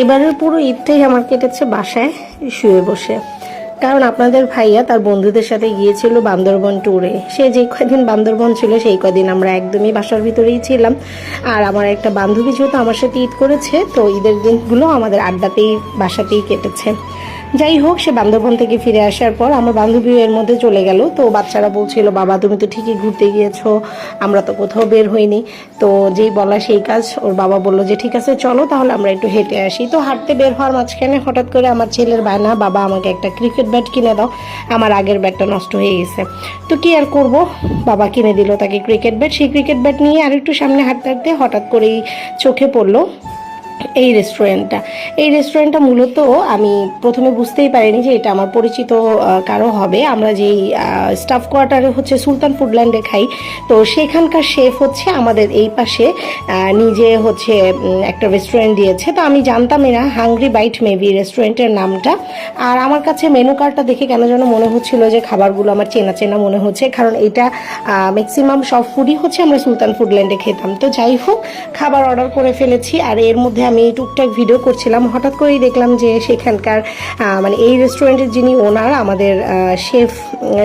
এবারের পুরো ঈদটাই আমার কেটেছে বাসায় শুয়ে বসে। কারণ আপনাদের ভাইয়া তার বন্ধুদের সাথে গিয়েছিল বান্দরবন ট্যুরে সে যে কদিন বান্দরবন ছিল, সেই কদিন আমরা একদমই বাসার ভিতরেই ছিলাম। আর আমার একটা বান্ধবী যেহেতু আমার সাথে ঈদ করেছে, তো ঈদের দিনগুলো আমাদের আড্ডাতেই, বাসাতেই কেটেছে। যাই হোক, সে বান্দরবন থেকে ফিরে আসার পর আমার বান্ধবী এর মধ্যে চলে গেল। তো বাচ্চারা বলছিল, বাবা, তুমি তো ঠিকই ঘুরতে গিয়েছো, আমরা তো কোথাও বের হইনি। তো যেই বলা সেই কাজ, ওর বাবা বলল যে, ঠিক আছে, চলো, তাহলে আমরা একটু হেঁটে আসি। তো হাঁটতে বের হওয়ার মাঝখানে হঠাৎ করে আমার ছেলের বায়না, বাবা, আমাকে একটা ক্রিকেট ব্যাট কিনে দাও, আমার আগের ব্যাটটা নষ্ট হয়ে গেছে। তো কি আর করব? বাবা কিনে দিল তাকে ক্রিকেট ব্যাট। সেই ক্রিকেট ব্যাট নিয়ে আরেকটু সামনে হাঁটতে হাঁটতে হঠাৎ করেই চোখে পড়ল। এই রেস্টুরেন্টটা এই রেস্টুরেন্টটা মূলত আমি প্রথমে বুঝতেই পারিনি যে এটা আমার পরিচিত কারও হবে। আমরা যেই স্টাফ কোয়ার্টারে হচ্ছে সুলতান ফুডল্যান্ডে খাই। তো সেখানকার শেফ হচ্ছে আমাদের এই পাশে নিজে হচ্ছে একটা রেস্টুরেন্ট দিয়েছে। তো আমি জানতামই না হাংরি বাইট মেবি রেস্টুরেন্টের নামটা। আর আমার কাছে মেনু কার্ডটা দেখে কেন যেন মনে হচ্ছিল যে খাবারগুলো আমার চেনা চেনা মনে হচ্ছে। কারণ এটা ম্যাক্সিমাম সব ফুডই হচ্ছে আমরা সুলতান ফুডল্যান্ডে খেতাম। তো যাই হোক, খাবার অর্ডার করে ফেলেছি। আর এর মধ্যে আমি টুকটাক ভিডিও করছিলাম, হঠাৎ করেই দেখলাম যে সেখানকার মানে এই রেস্টুরেন্টের যিনি ওনার আমাদের শেফ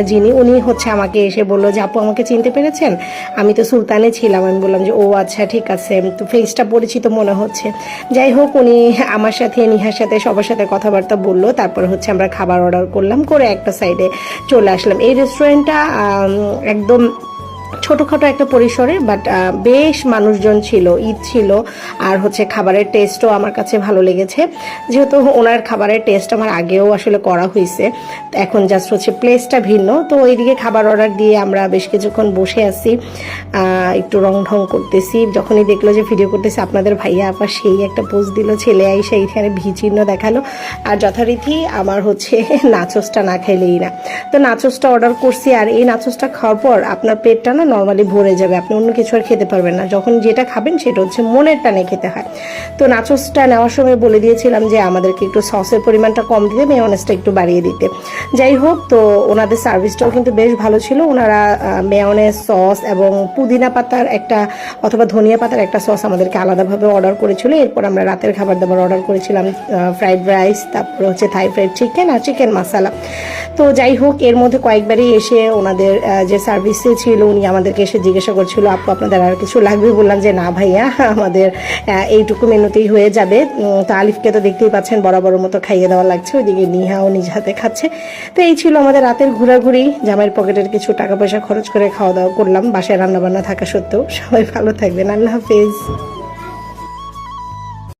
যিনি, উনি হচ্ছে আমাকে এসে বলল যে, আপু, আমাকে চিনতে পেরেছেন? আমি তো সুলতানে ছিলাম, আমি বললাম যে, ও আচ্ছা ঠিক আছে। তো ফেসটা পরিচিত মনে হচ্ছে। যাই হোক, উনি আমার সাথে, নিহার সাথে, সবার সাথে কথাবার্তা বলল। তারপর হচ্ছে আমরা খাবার অর্ডার করলাম, করে একটা সাইডে চলে আসলাম। এই রেস্টুরেন্টটা একদম ছোটোখাটো একটা পরিসরে বাট বেশ মানুষজন ছিল, ঈদ ছিল, আর হচ্ছে খাবারের টেস্টও আমার কাছে ভালো লেগেছে। যেহেতু ওনার খাবারের টেস্ট আমার আগেও আসলে করা হয়েছে এখন জাস্ট হচ্ছে প্লেসটা ভিন্ন। তো ওইদিকে খাবার অর্ডার দিয়ে আমরা বেশ কিছুক্ষণ বসে আছি একটু রং ঢং করতেছি। যখনই দেখল যে ভিডিও করতেছি, আপনাদের ভাইয়া আবার সেই একটা পোস্ট দিল, ছেলে আইসা এইখানে ভি চিহ্ন দেখাল। আর যথারীতি আমার হচ্ছে নাচোসটা না খাইলেই না। তো নাচোসটা অর্ডার করছি, আর এই নাচোসটা খাওয়ার পর আপনার পেটটা না নর্মালি ভরে যাবে। আপনি অন্য কিছু আর খেতে পারবেন না। যখন যেটা খাবেন সেটা হচ্ছে মনের টানে খেতে হয়। তো নাচোসটা নেওয়ার সময় বলে দিয়েছিলাম যে, আমাদেরকে একটু সসের পরিমাণটা কম দিতে মেয়নেসটা একটু বাড়িয়ে দিতে। যাই হোক, তো ওনাদের সার্ভিসটাও কিন্তু বেশ ভালো ছিল। ওনারা মেয়নেস সস এবং পুদিনা পাতার একটা অথবা ধনিয়া পাতার একটা সস আমাদেরকে আলাদাভাবে অর্ডার করেছিল। এরপর আমরা রাতের খাবার দাবার অর্ডার করেছিলাম ফ্রাইড রাইস তারপর হচ্ছে থাই ফ্রাইড চিকেন আর চিকেন মশালা তো যাই হোক, এর মধ্যে কয়েকবারই এসে ওনাদের যে সার্ভিসে ছিল, উনি আমাদেরকে এসে জিজ্ঞাসা করছিল, আপু, আপনাদের আর কিছু লাগবে? বললাম যে, না ভাইয়া, আমাদের এইটুকু মেনুতেই হয়ে যাবে। তো আলিফকে তো দেখতেই পাচ্ছেন বরাবর মতো খাইয়ে দেওয়া লাগছে, ওইদিকে নিহাও নিজ হাতে খাচ্ছে। তো এই ছিল আমাদের রাতের ঘোরাঘুরি। জামাইয়ের পকেটের কিছু টাকা পয়সা খরচ করে খাওয়া দাওয়া করলাম, বাসায় রান্নাবান্না থাকা সত্ত্বেও। সবাই ভালো থাকবেন। আল্লাহ হাফেজ।